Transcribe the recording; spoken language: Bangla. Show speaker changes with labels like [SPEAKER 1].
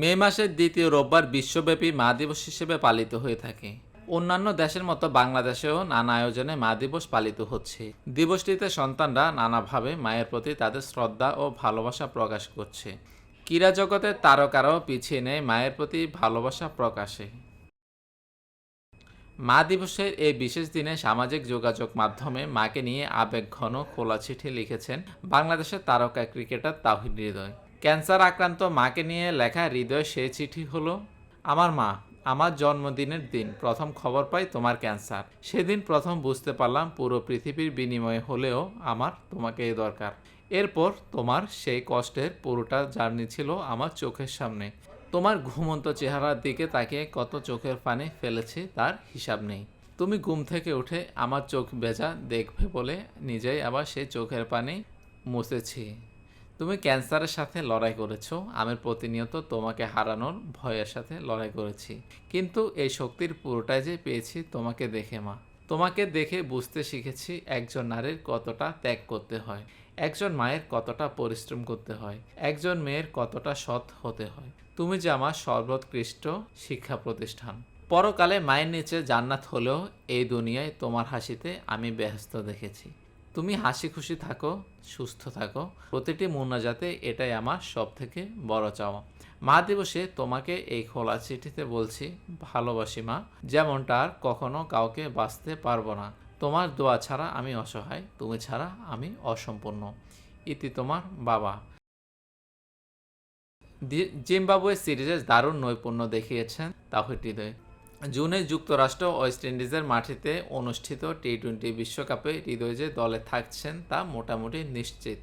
[SPEAKER 1] মে মাসের দ্বিতীয় রোববার বিশ্বব্যাপী মা দিবস হিসেবে পালিত হয়ে থাকে। অন্যান্য দেশের মতো বাংলাদেশেও নানা আয়োজনে মা দিবস পালিত হচ্ছে। দিবসটিতে সন্তানরা নানাভাবে মায়ের প্রতি তাদের শ্রদ্ধা ও ভালোবাসা প্রকাশ করছে। ক্রীড়া জগতের তারকারাও পিছিয়ে নেয় মায়ের প্রতি ভালোবাসা প্রকাশে। মা দিবসের এই বিশেষ দিনে সামাজিক যোগাযোগ মাধ্যমে মাকে নিয়ে আবেগঘন খোলা চিঠি লিখেছেন বাংলাদেশের তারকা ক্রিকেটার তাহিদ হৃদয়। ক্যান্সার আক্রান্ত মাকে নিয়ে লেখা হৃদয় সে চিঠি হলো, আমার মা, আমার জন্মদিনের দিন প্রথম খবর পাই তোমার ক্যান্সার। সেদিন প্রথম বুঝতে পারলাম পুরো পৃথিবীর বিনিময়ে হলেও আমার তোমাকে দরকার। এরপর তোমার সেই কষ্টের পুরোটা জার্নি ছিল আমার চোখের সামনে। তোমার ঘুমন্ত চেহারার দিকে তাকিয়ে কত চোখের পানি ফেলেছি তার হিসাব নেই। তুমি ঘুম থেকে উঠে আমার চোখ ভেজা দেখবে বলে নিজেই আবার সেই চোখের পানি মুছেছি। তুমি ক্যান্সারের সাথে লড়াই করেছ, আমি প্রতিনিয়ত তোমাকে হারানোর ভয়ের সাথে লড়াই করেছি। কিন্তু এই শক্তির পুরোটাই যে পেয়েছি তোমাকে দেখে, মা। তোমাকে দেখে বুঝতে শিখেছি একজন নারীর কতটা ত্যাগ করতে হয়, একজন মায়ের কতটা পরিশ্রম করতে হয়, একজন মেয়ের কতটা সৎ হতে হয়। তুমি যে আমার সর্বোৎকৃষ্ট শিক্ষা প্রতিষ্ঠান। পরকালে মায়ের নিচে জান্নাত হলেও এই দুনিয়ায় তোমার হাসিতে আমি ব্যস্ত দেখেছি। তুমি হাসি খুশি থাকো, সুস্থ থাকো। প্রতিটি মুনাজাতে এটাই আমার সব থেকে বড় চাওয়া। মা দিবসে তোমাকে এই খোলা চিঠিতে বলছি, ভালোবাসি মা। যেমনটা আর কখনো কাউকে বাঁচতে পারব না। তোমার দোয়া ছাড়া আমি অসহায়, তুমি ছাড়া আমি অসম্পূর্ণ। ইতি তোমার বাবা। জিম্বাবুয়ে সিরিজে দারুণ নৈপুণ্য দেখিয়েছেন তাহিদ জুনে যুক্তরাষ্ট্র ওয়েস্ট ইন্ডিজের মাটিতে অনুষ্ঠিত টি টোয়েন্টি বিশ্বকাপে হৃদয় যে দলে থাকছেন তা মোটামুটি নিশ্চিত।